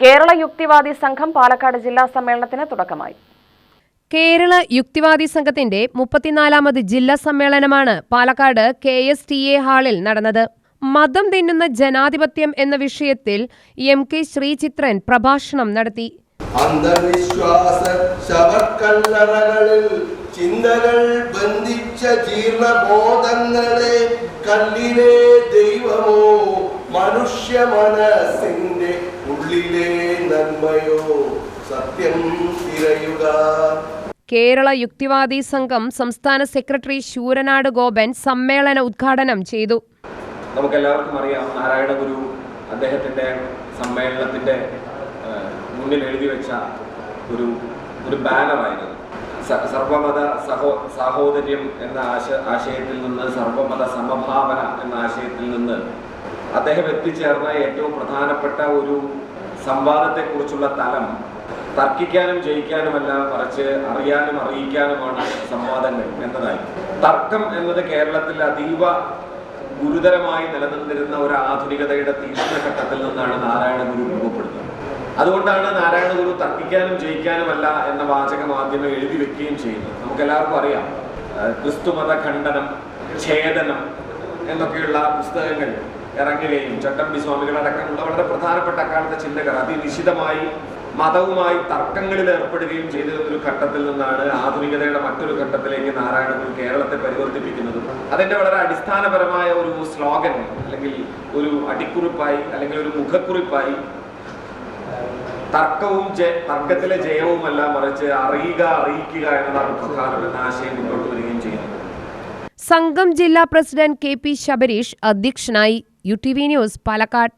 കേരള യുക്തിവാദി സംഘം പാലക്കാട് ജില്ലാ സമ്മേളനത്തിന് തുടക്കമായി. കേരള യുക്തിവാദി സംഘത്തിന്റെ മുപ്പത്തിനാലാമത് ജില്ലാ സമ്മേളനമാണ് Palakkad K S T A ഹാളിൽ നടന്നത്. മതം തിന്നുന്ന ജനാധിപത്യം എന്ന വിഷയത്തിൽ എം കെ ശ്രീചിത്രൻ പ്രഭാഷണം നടത്തി. അന്ധവിശ്വാസ ശവക്കല്ലറകളിൽ ചിന്തകൾ ബന്ധിച്ച ജീർണബോധങ്ങളെ കല്ലിലെ ദൈവമോ മനുഷ്യ മനസ്സിന്റെ സത്യം തിരയുക. കേരള യുക്തിവാദി സംഘം സംസ്ഥാന സെക്രട്ടറി ശൂരനാട് ഗോപൻ സമ്മേളന ഉദ്ഘാടനം ചെയ്തു. നമുക്കെല്ലാവർക്കും അറിയാം നാരായണ ഗുരു അദ്ദേഹത്തിന്റെ സമ്മേളനത്തിന്റെ മുന്നിൽ എഴുതി വെച്ച ഒരു ഒരു ബാനറായിരുന്നു. സർവമത സഹോ സാഹോദര്യം എന്ന ആശ ആശയത്തിൽ നിന്ന് സർവമത സമഭാവന എന്ന ആശയത്തിൽ നിന്ന് അദ്ദേഹം എത്തിച്ചേർന്ന ഏറ്റവും പ്രധാനപ്പെട്ട ഒരു സംവാദത്തെക്കുറിച്ചുള്ള തലം തർക്കിക്കാനും ജയിക്കാനുമല്ല മറിച്ച് അറിയാനും അറിയിക്കാനുമാണ് സംവാദങ്ങൾ എന്നതായി. തർക്കം എന്നത് കേരളത്തിൽ അതീവ ഗുരുതരമായി നിലനിന്നിരുന്ന ഒരു ആധുനികതയുടെ തീക്ഷ്ണഘട്ടത്തിൽ നിന്നാണ് നാരായണ ഗുരു രൂപപ്പെടുന്നത്. അതുകൊണ്ടാണ് നാരായണ ഗുരു തർക്കിക്കാനും ജയിക്കാനുമല്ല എന്ന വാചകം ആദ്യമേ എഴുതി വെക്കുകയും ചെയ്യുന്നത്. നമുക്ക് എല്ലാവർക്കും അറിയാം ക്രിസ്തുമത ഖണ്ഡനം ഛേദനം എന്നൊക്കെയുള്ള പുസ്തകങ്ങൾ ഇറങ്ങുകയും ചട്ടമ്പി സ്വാമികളടക്കമുള്ള വളരെ പ്രധാനപ്പെട്ട അക്കാലത്തെ ചിന്തകർ അതിനിശിതമായി മതവുമായി തർക്കങ്ങളിൽ ഏർപ്പെടുകയും ചെയ്തിരുന്ന ഒരു ഘട്ടത്തിൽ നിന്നാണ് ആധുനികതയുടെ മറ്റൊരു ഘട്ടത്തിലേക്ക് നാരായണൻ കേരളത്തെ പരിവർത്തിപ്പിക്കുന്നത്. അതിന്റെ വളരെ അടിസ്ഥാനപരമായ ഒരു സ്ലോഗൻ അല്ലെങ്കിൽ ഒരു അടിക്കുറിപ്പായി അല്ലെങ്കിൽ ഒരു മുഖക്കുറിപ്പായി. തർക്കവും തർക്കത്തിലെ ജയവുമല്ല മറിച്ച് അറിയുക അറിയിക്കുക എന്നതാണ് പ്രധാനം എന്ന ആശയം മുന്നോട്ട് വരികയും ചെയ്യുന്നത്. സംഘം ജില്ലാ പ്രസിഡന്റ് കെ പി ശബരീഷ് അധ്യക്ഷനായി U T V news Palakkad.